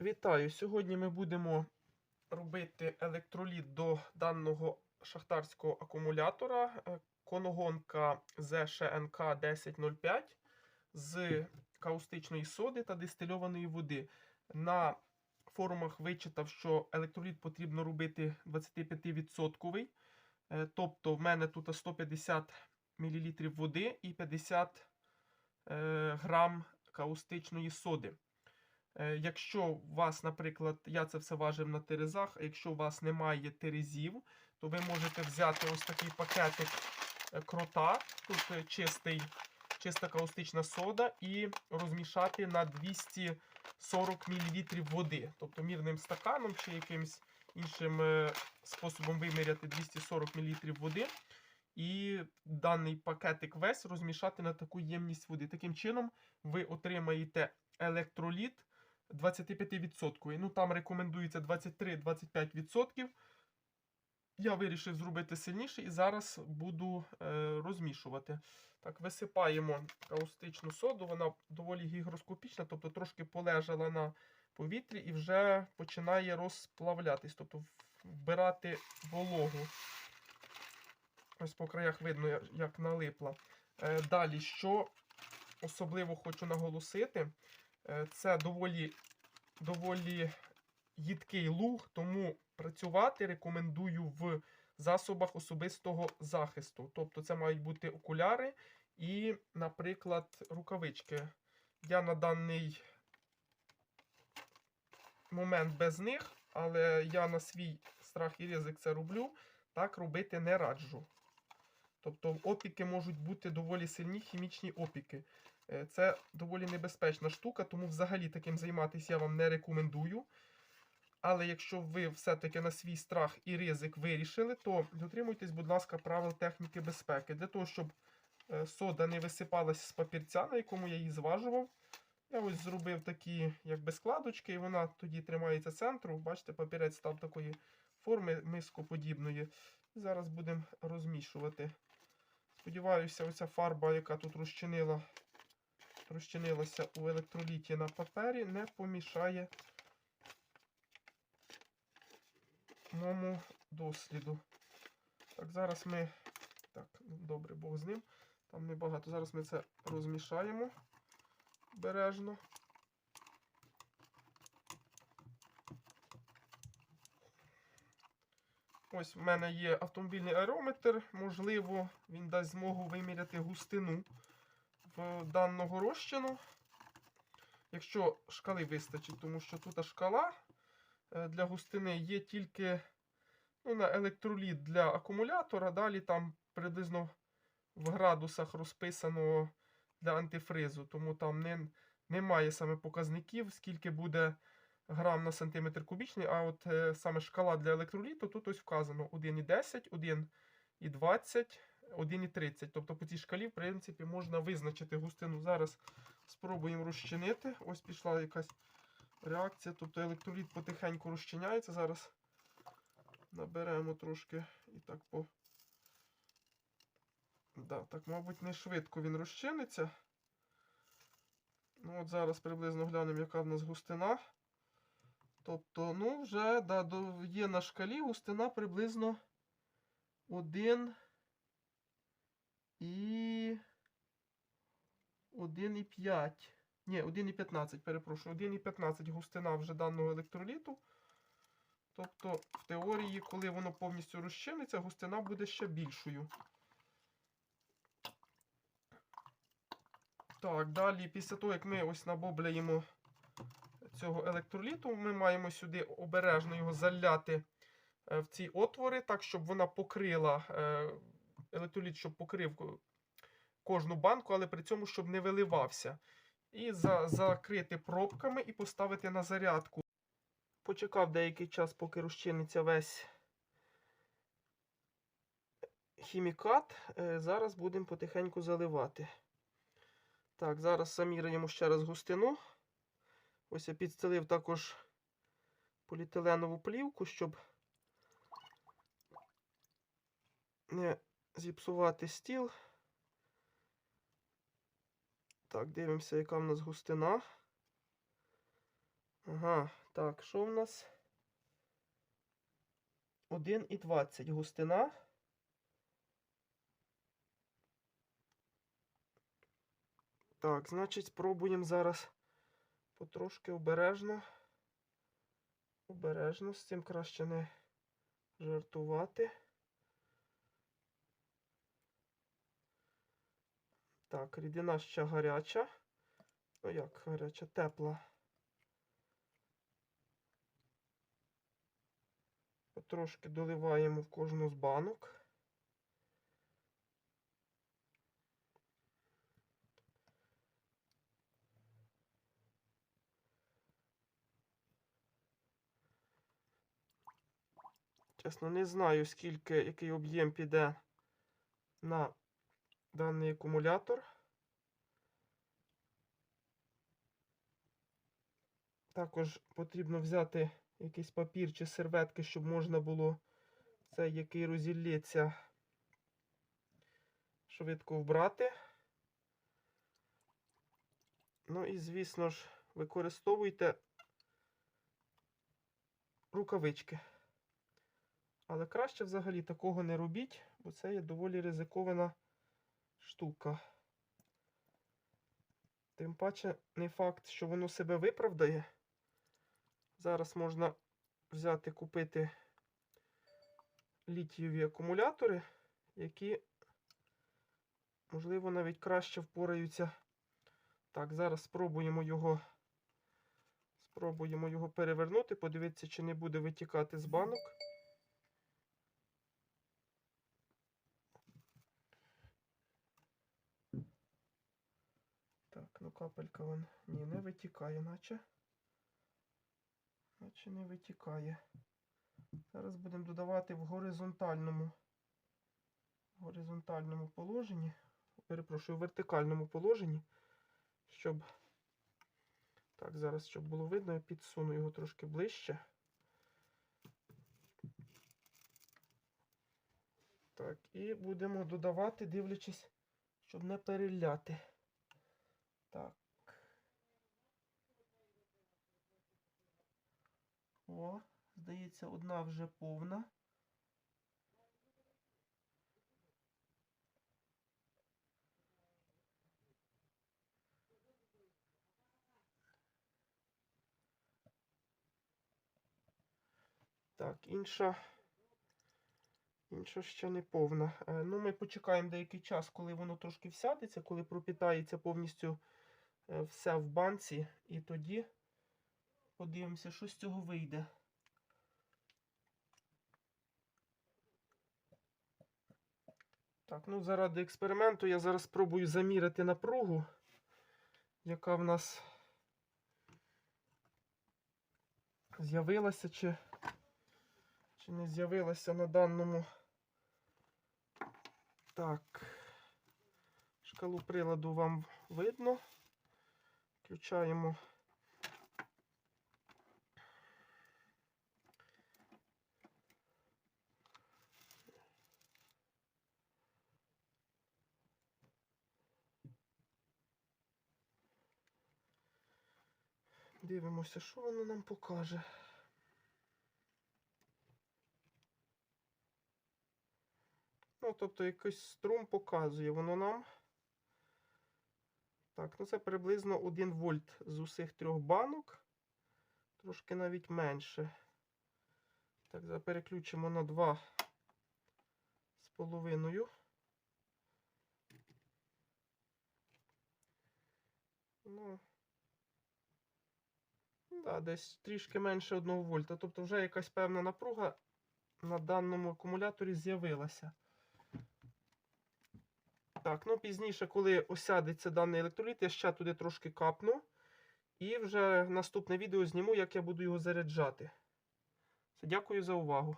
Вітаю! Сьогодні ми будемо робити електроліт до даного шахтарського акумулятора е, Коногонка ЗШНК 1005 з каустичної соди та дистильованої води. На форумах вичитав, що електроліт потрібно робити 25%. Е, Тобто в мене тут 150 мл води і 50 е, грам каустичної соди. Е, Якщо у вас, наприклад, я це все важив на терезах, а якщо у вас немає терезів, то ви можете взяти ось такий пакетик е, крота, тут е, чистий, чиста каустична сода, і розмішати на 240 мл води. Тобто мірним стаканом чи якимось іншим способом виміряти 240 мл води. І даний пакетик весь розмішати на таку ємність води. Таким чином, ви отримаєте електроліт 25%. Ну, там рекомендується 23-25%. Я вирішив зробити сильніше і зараз буду е, розмішувати. Так, висипаємо каустичну соду, вона доволі гігроскопічна, тобто трошки полежала на повітрі і вже починає розплавлятись, тобто вбирати вологу. Ось по краях видно, як- налипла. Е, далі, що особливо хочу наголосити, це доволі, доволі їдкий луг, тому працювати рекомендую в засобах особистого захисту. Тобто це мають бути окуляри і, наприклад, рукавички. Я на даний момент без них, але я на свій страх і ризик це роблю. Так робити не раджу. Тобто опіки можуть бути доволі сильні хімічні опіки. Е, Це доволі небезпечна штука, тому взагалі таким займатися я вам не рекомендую. Але якщо ви все-таки на свій страх і ризик вирішили, то дотримуйтесь, будь ласка, правил техніки безпеки. Для того, щоб е, сода не висипалась з папірця, на якому я її зважував. Я ось зробив такі якби складочки, і вона тоді тримається центру. Бачите, папірець став такої форми мископодібної. Зараз будемо розмішувати. Сподіваюся, оця фарба, яка тут розчинила, розчинилася у електроліті на папері, не помішає моєму досліду. Так, зараз ми. Так, добре, Бог з ним. Там небагато. Зараз ми це розмішаємо бережно. Ось в мене є автомобільний аерометр. Можливо, він дасть змогу виміряти густину даного розчину. Якщо шкали вистачить, тому що тут шкала е, для густини є тільки ну, на електроліт для акумулятора. Далі там приблизно в градусах розписано для антифризу, тому там не, немає саме показників, скільки буде грам на сантиметр кубічний, а от е, саме шкала для електроліту тут ось вказано 1,10, 1,20, 1,30. Тобто по цій шкалі, в принципі, можна визначити густину. Зараз спробуємо розчинити. Ось пішла якась реакція. Тобто електроліт потихеньку розчиняється. Зараз наберемо трошки і так по. Да, так, мабуть, не швидко він розчиниться. Ну, от зараз приблизно глянемо, яка в нас густина. Тобто, ну, вже да, є на шкалі густина приблизно 1 і 1,5. Ні, 1,15, перепрошую, 1,15 густина вже даного електроліту. Тобто, в теорії, коли воно повністю розчиниться, густина буде ще більшою. Так, далі, після того, як ми ось набобляємо цього електроліту, ми маємо сюди обережно його заляти е, в ці отвори, так, щоб вона покрила е, електроліт, щоб покрив кожну банку, але при цьому, щоб не виливався. І за, закрити пробками і поставити на зарядку. Почекав деякий час, поки розчиниться весь хімікат. Е, Зараз будемо потихеньку заливати. Так, зараз заміряємо ще раз густину. Ось я підстелив також поліетиленову плівку, щоб не зіпсувати стіл. Так, дивимося, яка в нас густина. Ага, так, що в нас? 1,20 густина. Так, значить, спробуємо зараз потрошки обережно. Обережно, з цим краще не жартувати. Так, рідина ще гаряча. Ну як гаряча, тепла. Потрошки доливаємо в кожну з банок. Чесно, не знаю, скільки, який об'єм піде на даний акумулятор. Також потрібно взяти якийсь папір чи серветки, щоб можна було цей, який розілється, швидко вбрати. Ну і, звісно ж, використовуйте рукавички. Але краще взагалі такого не робіть, бо це є доволі ризикована штука. Тим паче, не факт, що воно себе виправдає. Зараз можна взяти, купити літієві акумулятори, які, можливо, навіть краще впораються. Так, зараз спробуємо його, спробуємо його перевернути, подивитися, чи не буде витікати з банок. Ну капелька вон. Ні, не витікає, наче. Наче не витікає. Зараз будемо додавати в горизонтальному. В горизонтальному положенні. Перепрошую, в вертикальному положенні. Щоб. Так, зараз, щоб було видно, я підсуну його трошки ближче. Так, і будемо додавати, дивлячись, щоб не переляти. Так. О, здається, одна вже повна. Так, інша. Інша ще не повна. Е, ну, ми почекаємо деякий час, коли воно трошки всядеться, коли пропітається повністю все в банці, і тоді подивимося, що з цього вийде. Так, ну заради експерименту я зараз спробую заміряти напругу, яка в нас з'явилася чи, чи не з'явилася на даному. Так, шкалу приладу вам видно. Включаємо. Дивимося, що воно нам покаже. Ну, тобто якийсь струм показує воно нам. Так, ну це приблизно 1 вольт з усіх трьох банок. Трошки навіть менше. Так, переключимо на 2 з половиною. Ну, да, десь трішки менше 1 вольта. Тобто вже якась певна напруга на даному акумуляторі з'явилася. Так, ну пізніше, коли осядеться даний електроліт, я ще туди трошки капну. І вже наступне відео зніму, як я буду його заряджати. Дякую за увагу.